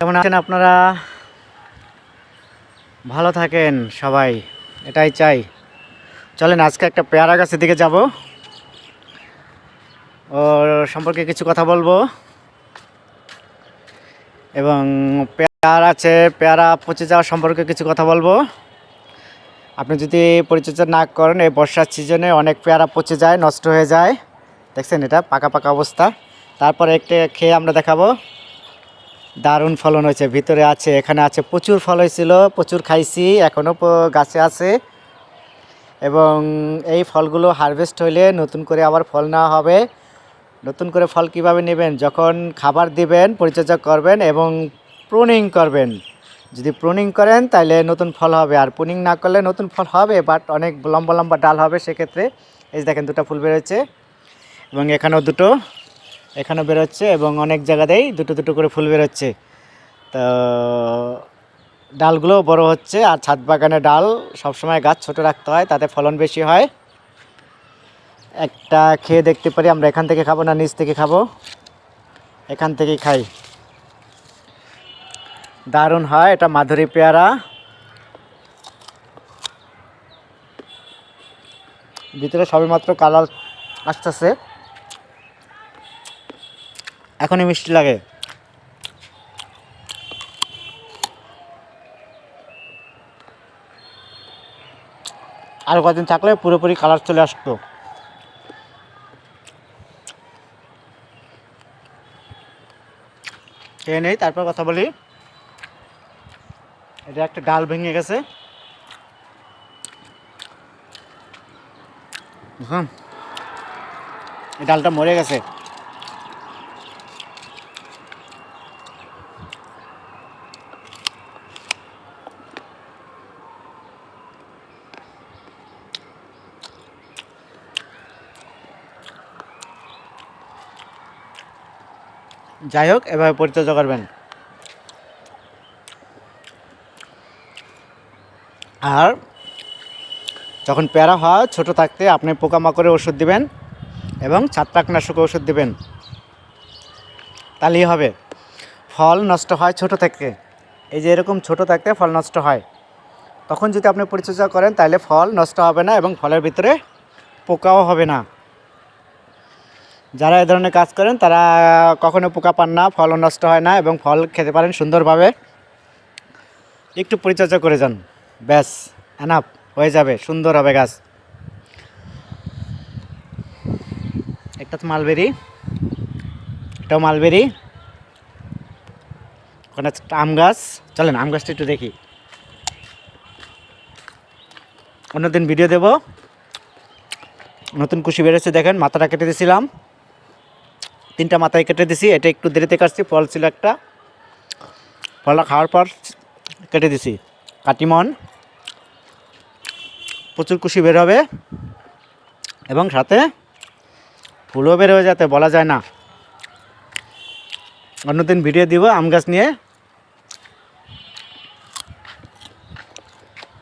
কেমন আছেন আপনারা? ভালো থাকেন সবাই, এটাই চাই। চলেন, আজকে একটা পেয়ারা গাছের দিকে যাব। ওর সম্পর্কে কিছু কথা বলব। এবং পেয়ারা আছে, পেয়ারা পচে যাওয়া সম্পর্কে কিছু কথা বলব। আপনি যদি পরিচর্যা না করেন, এই বর্ষার সিজনে অনেক পেয়ারা পচে যায়, নষ্ট হয়ে যায়। দেখছেন এটা পাকা পাকা অবস্থা। তারপরে একটা খেয়ে আমরা দেখাবো। দারুণ ফলন হয়েছে, ভিতরে আছে, এখানে আছে, প্রচুর ফল হয়েছিল, প্রচুর খাইছি এখনও গাছে আছে। এবং এই ফলগুলো হারভেস্ট হইলে নতুন করে আবার ফল নেওয়া হবে। নতুন করে ফল কীভাবে নেবেন? যখন খাবার দিবেন, পরিচর্যা করবেন এবং প্রুনিং করবেন। যদি প্রুনিং করেন তাহলে নতুন ফল হবে। আর প্রুনিং না করলে নতুন ফল হবে বাট অনেক লম্বা লম্বা ডাল হবে সেক্ষেত্রে। এই দেখেন, দুটো ফুল বেরোচ্ছে এবং এখানেও দুটো। এখানেও বেরোচ্ছে এবং অনেক জায়গাতেই দুটো দুটো করে ফুল বেরোচ্ছে। তো ডালগুলো বড় হচ্ছে আর ছাদ বাগানে ডাল সবসময় গাছ ছোট রাখতে হয়, তাতে ফলন বেশি হয়। একটা খেয়ে দেখতে পারি, আমরা এখান থেকে খাব না নিচ থেকে খাব? এখান থেকেই খাই। দারুণ হয়, এটা মাধুরী পেয়ারা। ভিতরে সবেমাত্র কালার আসতেছে। এখনই মিষ্টি লাগে। আর কদিন থাকলে পুরোপুরি কালার চলে আসতো। খেয়ে নেই, তারপর কথা বলি। এটা একটা ডাল ভেঙে গেছে। এই ডালটা মরে গেছে। যাই হোক, এভাবে পরিচর্যা করবেন। আর যখন প্যারা হয়, ছোট থাকতে আপনি পোকামাকড়ের ওষুধ দিবেন এবং ছত্রাকনাশক ওষুধ দিবেন। তাহলেই হবে। ফল নষ্ট হয় ছোট থেকে। এই যে এরকম ছোট থাকতে ফল নষ্ট হয়। তখন যদি আপনি পরিচর্যা করেন, তাহলে ফল নষ্ট হবে না এবং ফলের ভিতরে পোকাও হবে না। যারা এ ধরনের কাজ করেন, তারা কখনো পোকা পান না ফলও নষ্ট হয় না এবং ফল খেতে পারেন সুন্দরভাবে। একটু পরিচর্যা করে যান। ব্যাস এনাফ হয়ে যাবে, সুন্দর হবে গাছ। একটা তো মালবেরি, এটাও মালবেরি। ওখানে একটা আম গাছ। চলেন, আম গাছটা একটু দেখি। অন্যদিন ভিডিও দেব। নতুন কুশি বেরোচ্ছে দেখেন, মাথাটা কেটে দিয়েছিলাম। তিনটা মাথায় কেটে দিছি, এটা একটু দেরিতে কাটছি, ফল ছিল একটা। ফলটা খাওয়ার পর কেটে দিছি। কাটিমন প্রচুর কুশি বের হবে এবং সাথে ফুলও বের হয়ে যাতে বলা যায় না। অন্যদিন ভিডিও দিব আম গাছ নিয়ে।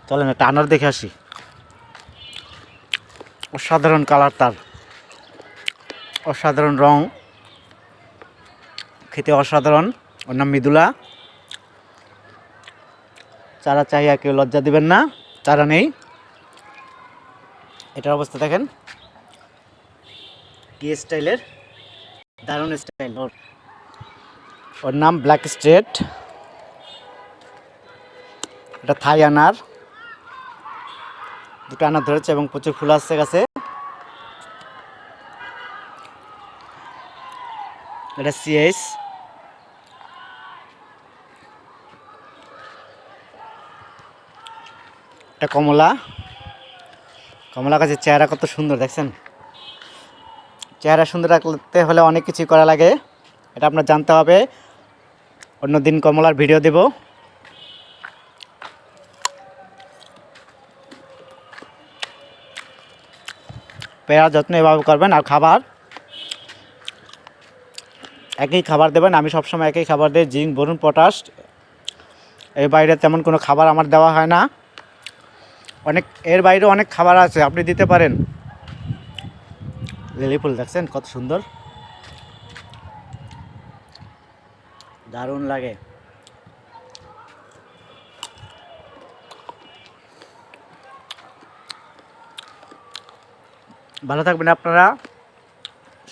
চলেন একটা আনার দেখে আসি। অসাধারণ কালার তার। অসাধারণ রং। খেতে অসাধারণ। ওর নাম মৃদুলা। চারা চাহিয়া কেউ লজ্জা দিবেন না, চারা নেই। এটার অবস্থা দেখেন। কি স্টাইলের? দারুণ স্টাইল ওর। ওর নাম ব্ল্যাক স্ট্রেট। এটা থাই আনার। দুটো আনার ধরেছে এবং প্রচুর ফুল আসছে গাছে। এটা সিএস এটা কমলা। কমলা গাছের চেহারা কত সুন্দর, দেখছেন? চেহারা সুন্দর রাখতে হলে অনেক কিছু করা লাগে। এটা আপনার জানতে হবে। অন্য দিন কমলার ভিডিও দেব। পেয়ারা যত্ন এভাবে করবেন আর খাবার। একই খাবার দেবেন, আমি সবসময় একই খাবার দিই, জিঙ্ক, বরুণ, পটাশ। এর বাইরে তেমন কোনো খাবার আমার দেওয়া হয় না। অনেক, এর বাইরে অনেক খাবার আছে, আপনি দিতে পারেন। লিলি ফুল দেখছেন, কত সুন্দর। দারুণ লাগে। ভালো থাকবেন আপনারা,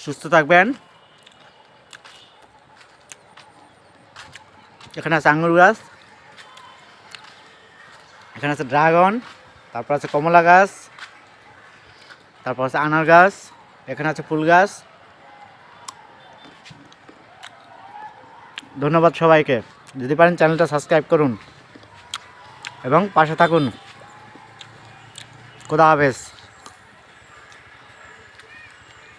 সুস্থ থাকবেন। এখানে আছে আঙুর গাছ, এখানে আছে ড্রাগন। তারপর আছে কমলা গাছ, তারপর আছে আনার গাছ, এখানে আছে ফুল গাছ। ধন্যবাদ সবাইকে। যদি পারেন চ্যানেলটা সাবস্ক্রাইব করুন এবং পাশে থাকুন। খুদা হাফেজ।